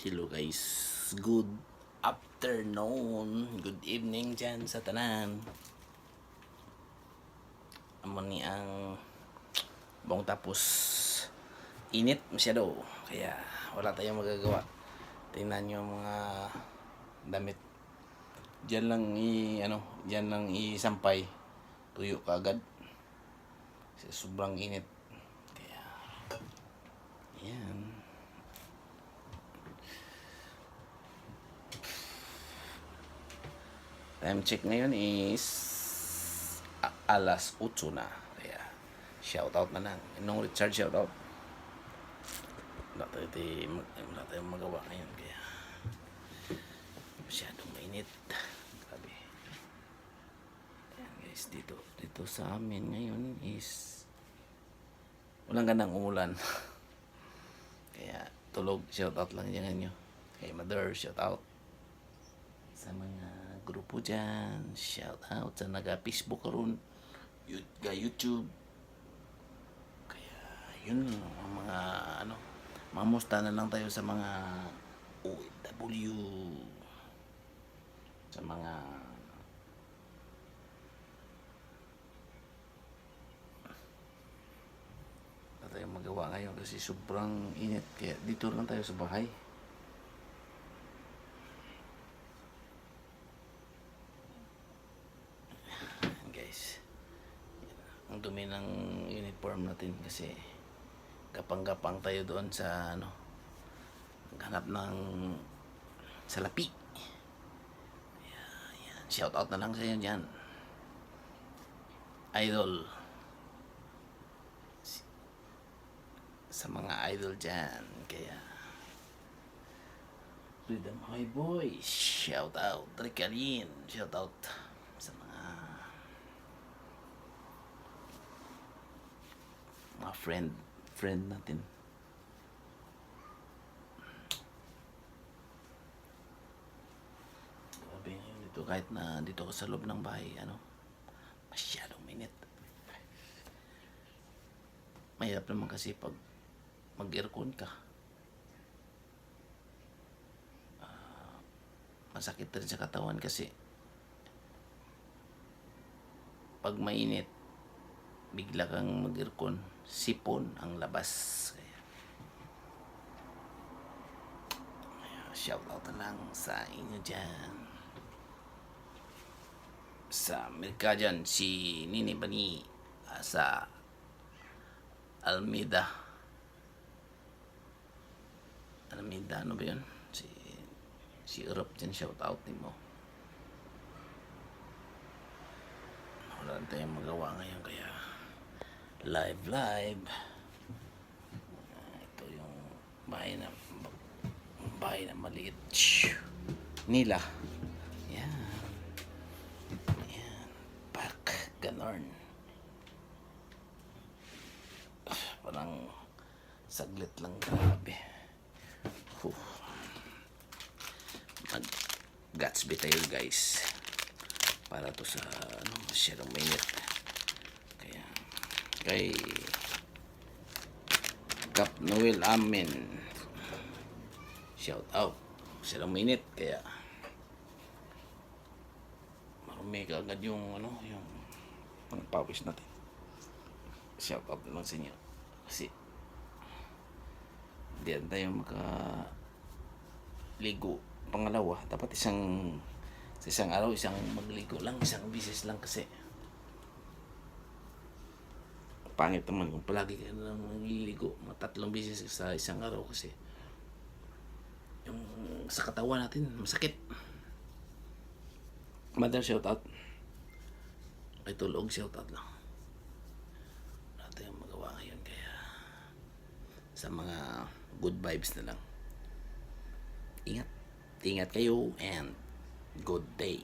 Hello guys, good afternoon, good evening dyan sa tanan. Amo ni ang bong tapos init masyado, kaya wala tayong magagawa. Tingnan ang mga damit. Diyan lang i ano, diyan lang isampay. Tuyo ka agad. Kasi sobrang init. Kaya yan. Time check ngayon is alas 8 na. Kaya shout out na lang. Nung Richard shout out. Wala tayo, di, wala tayong magawa ngayon. Kaya masyadong mainit. Grabe. Ayan guys, dito, dito sa amin ngayon is walang gandang umulan. Kaya tulog, shout out lang dyan nyo. Kay Mother, shout out sa mga grupo dyan. Shout out sa naga-Facebook karon ga YouTube. Kaya yun ang mga ano, mamusta na lang tayo sa mga OFW. Sa mga wala tayong magawa ngayon kasi sobrang init. Kaya dito lang tayo sa bahay. Ayan, guys dumi ng uniform natin kasi gapang-gapang tayo doon sa ano naghanap ng salapi. Ayan. shout out na lang sa inyo dyan. Idol. Sa mga idol dyan kaya. Freedom High Boys shout out Ricarin shout out sa mga mga friend friend natin. Grabe ngayon dito kahit na dito ka sa loob ng bahay ano masyadong minit mahirap naman kasi pag mag aircon ka. Ah, masakit rin sa katawan kasi pag mainit bigla kang mag-aircon, sipon ang labas. Kaya, shout out lang sa inyo dyan. Sa Amerika dyan, si Nini Bani ah, sa Almeida. Almeida, ano ba yun? Si, si Europe dyan, shout out din mo. wala tayong magawa ngayon kaya live live. Ito yung bahay na bahay na maliit. Nila. Yan. Yan. Park. Ganon. Parang saglit lang. Grabe. Huh. mag Gatsby tayo guys. Para to sa ano mainit kaya kay Kap Noel Amen shout out. Masyadong mainit kaya marumi ka agad yung ano yung mga pawis natin. Shout out lang sa inyo. Kasi diyan tayo maka ligo pangalawa dapat isang sa isang araw, isang magligo lang, isang bisis lang kasi. Pangit naman kung palagi ka na lang magliligo, mga tatlong bisis sa isang araw kasi yung sa katawan natin, masakit. Mother, shout out. Kay tulog, shout out lang. Wala tayong magawa ngayon kaya sa mga good vibes na lang. Ingat. Ingat kayo and good day.